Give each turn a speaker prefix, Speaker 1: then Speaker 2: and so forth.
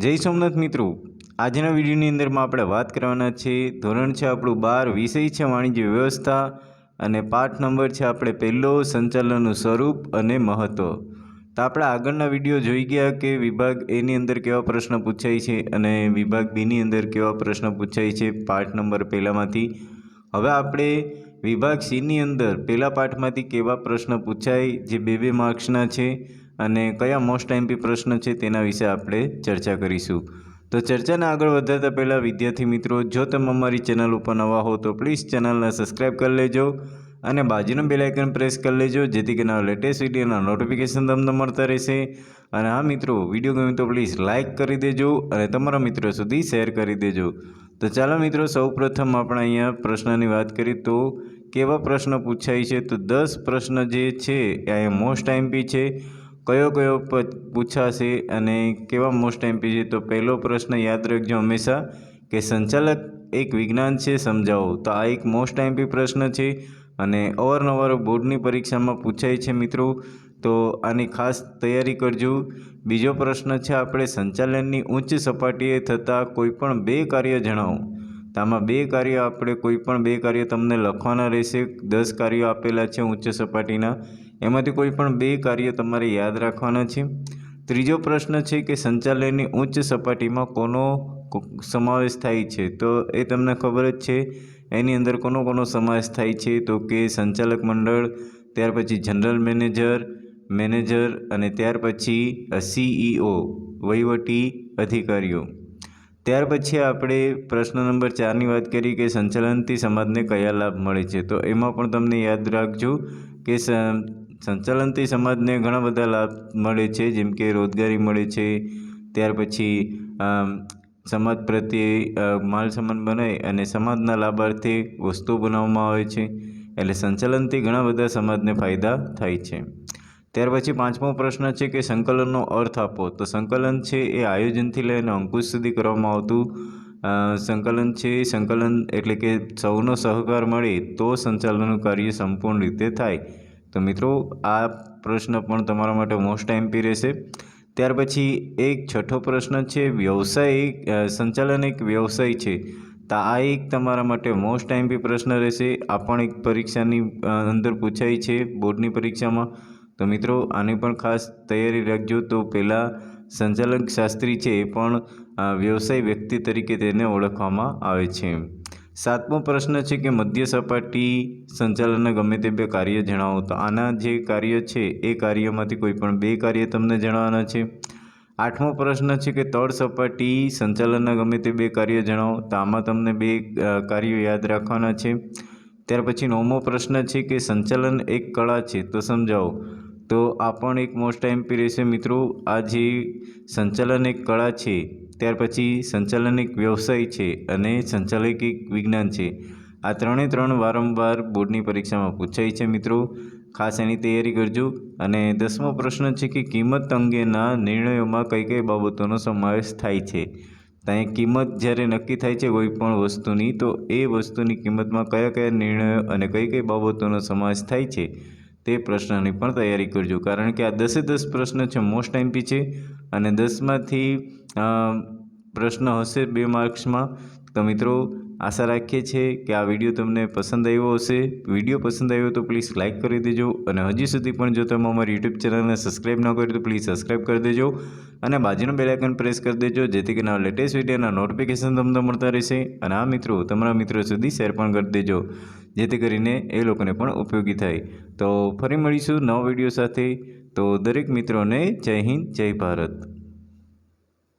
Speaker 1: જય સોમનાથ મિત્રો. આજના વિડીયોની અંદરમાં આપણે વાત કરવાના છે ધોરણ છે આપણું બાર, વિષય છે વાણિજ્ય વ્યવસ્થા અને પાઠ નંબર છે આપણે પહેલો, સંચાલનનું સ્વરૂપ અને મહત્ત્વ તો આપણે આગળના વીડિયો જોઈ ગયા કે વિભાગ એની અંદર કેવા પ્રશ્ન પૂછાય છે અને વિભાગ બીની અંદર કેવા પ્રશ્ન પૂછાય છે પાઠ નંબર પહેલામાંથી. હવે આપણે વિભાગ સીની અંદર પહેલા પાઠમાંથી કેવા પ્રશ્ન પૂછાય, જે બે બે માર્ક્સના છે અને કયા મોસ્ટ એમપી પ્રશ્ન છે તેના વિશે આપણે ચર્ચા કરીશું. તો ચર્ચાને આગળ વધારતા પહેલાં વિદ્યાર્થી મિત્રો, જો તમે અમારી ચેનલ ઉપર નવા હો તો પ્લીઝ ચેનલને સબસ્ક્રાઈબ કરી લેજો અને બાજુનું બેલાઇકન પ્રેસ કરી લેજો, જેથી કરીને લેટેસ્ટ વિડીયોના નોટિફિકેશન તમને મળતા રહેશે. અને હા મિત્રો, વીડિયો ગમે તો પ્લીઝ લાઇક કરી દેજો અને તમારા મિત્રો સુધી શેર કરી દેજો. તો ચાલો મિત્રો, સૌપ્રથમ આપણે અહીંયા પ્રશ્નની વાત કરીએ તો કેવા પ્રશ્ન પૂછાય છે? તો દસ પ્રશ્ન જે છે એ મોસ્ટ એમપી છે. કયો કયો પૂછાશે અને કેવા મોસ્ટ એમપી છે? તો પહેલો પ્રશ્ન યાદ રાખજો હંમેશા કે સંચાલક એક વિજ્ઞાન છે, સમજાવો. તો આ એક મોસ્ટ એમપી પ્રશ્ન છે અને અવારનવાર બોર્ડની પરીક્ષામાં પૂછાય છે મિત્રો. તો આની ખાસ તૈયારી કરજો. બીજો પ્રશ્ન છે, આપણે સંચાલનની ઉચ્ચ સપાટીએ થતાં કોઈપણ બે કાર્ય જણાવો. તો આમાં બે કાર્ય આપણે કોઈપણ બે કાર્ય તમને લખવાના રહેશે. દસ કાર્યો આપેલા છે ઉચ્ચ સપાટીના. એમાંથી કોઈ પણ બે કાર્ય તમારે યાદ રાખવાના છે. ત્રીજો પ્રશ્ન છે કે સંચાલનની ઉચ્ચ સપાટીમાં કોનો સમાવેશ થાય છે? તો એ તમને ખબર જ છે. એની અંદર કોનો કોનો સમાવેશ થાય છે? તો કે સંચાલક મંડળ, ત્યાર પછી જનરલ મેનેજર મેનેજર અને ત્યાર પછી સીઈઓ, વહીવટી અધિકારીઓ. ત્યાર પછી આપણે પ્રશ્ન નંબર ચારની વાત કરી કે સંચાલનથી સમાજને કયા લાભ મળે છે? તો એમાં પણ તમને યાદ રાખજો કે સંચાલનથી સમાજને ઘણા બધા લાભ મળે છે, જેમ કે રોજગારી મળે છે. ત્યાર પછી સમાજ પ્રત્યે માલ સામાન બનાવી અને સમાજના લાભાર્થે વસ્તુ બનાવવામાં આવે છે. એટલે સંચાલનથી ઘણા બધા સમાજને ફાયદા થાય છે. ત્યાર પછી પાંચમો પ્રશ્ન છે કે સંકલનનો અર્થ આપો. તો સંકલન છે એ આયોજનથી લઈને અંકુશ સુધી કરવામાં આવતું સંકલન છે. સંકલન એટલે કે સૌનો સહકાર મળે તો સંચાલનનું કાર્ય સંપૂર્ણ રીતે થાય. તો મિત્રો, આ પ્રશ્ન પણ તમારા માટે મોસ્ટ એમપી રહેશે. ત્યાર પછી એક છઠ્ઠો પ્રશ્ન છે વ્યવસાય સંચાલન એક વ્યવસાય છે. તો આ એક તમારા માટે મોસ્ટ એમપી પ્રશ્ન રહેશે. આ પણ એક પરીક્ષાની અંદર પૂછાય છે બોર્ડની પરીક્ષામાં. તો મિત્રો, આની પણ ખાસ તૈયારી રાખજો. તો પહેલાં સંચાલક શાસ્ત્રી છે એ પણ વ્યવસાય વ્યક્તિ તરીકે તેને ઓળખવામાં આવે છે. સાતમો પ્રશ્ન છે કે મધ્ય સપાટી સંચાલનના ગમે તે બે કાર્ય જણાવો. તો આના જે કાર્ય છે, એ કાર્યમાંથી કોઈ પણ બે કાર્ય તમને જણાવવાના છે. આઠમો પ્રશ્ન છે કે તળ સપાટી સંચાલનના ગમે તે બે કાર્ય જણાવો. તો આમાં તમને બે કાર્યો યાદ રાખવાના છે. ત્યાર પછી નવમો પ્રશ્ન છે કે સંચાલન એક કળા છે. તો સમજાવો. તો આ પણ એક મોસ્ટ એમપી છે મિત્રો. આ જે સંચાલન એક કળા છે, ત્યાર પછી સંચાલન એક વ્યવસાય છે અને સંચાલક એક વિજ્ઞાન છે. આ ત્રણે ત્રણ વારંવાર બોર્ડની પરીક્ષામાં પૂછાય છે મિત્રો. ખાસ એની તૈયારી કરજો. અને દસમો પ્રશ્ન છે કે કિંમત અંગેના નિર્ણયોમાં કઈ કઈ બાબતોનો સમાવેશ થાય છે? ત્યાં કિંમત જ્યારે નક્કી થાય છે કોઈ પણ વસ્તુની, તો એ વસ્તુની કિંમતમાં કયા કયા નિર્ણયો અને કઈ કઈ બાબતોનો સમાવેશ થાય છે? તે પ્રશ્નની પણ તૈયારી કરજો. કારણ કે આ દસે દસ પ્રશ્ન છે મોસ્ટ એમપી છે અને દસમાંથી પ્રશ્ન હશે બે માર્ક્સમાં તો મિત્રો આશા રાખીએ છીએ કે આ વીડિયો તમને પસંદ આવ્યો હશે. વીડિયો પસંદ આવ્યો તો પ્લીઝ લાઇક કરી દેજો અને હજી સુધી પણ જો તમે અમારી યુટ્યુબ ચેનલને સબસ્ક્રાઈબ ન કરી તો પ્લીઝ સબસ્ક્રાઈબ કરી દેજો અને બાજુનું બેલાઇકન પ્રેસ કરી દેજો જેથી કરીને લેટેસ્ટ વિડીયોના નોટિફિકેશન તમને મળતા રહેશે અને આ મિત્રો તમારા મિત્રો સુધી શેર પણ કરી દેજો જેથી કરીને એ લોકોને પણ ઉપયોગી થાય. તો ફરી મળીશું નવા વીડિયો સાથે. તો દરેક મિત્રોને જય હિન્દ, જય ભારત.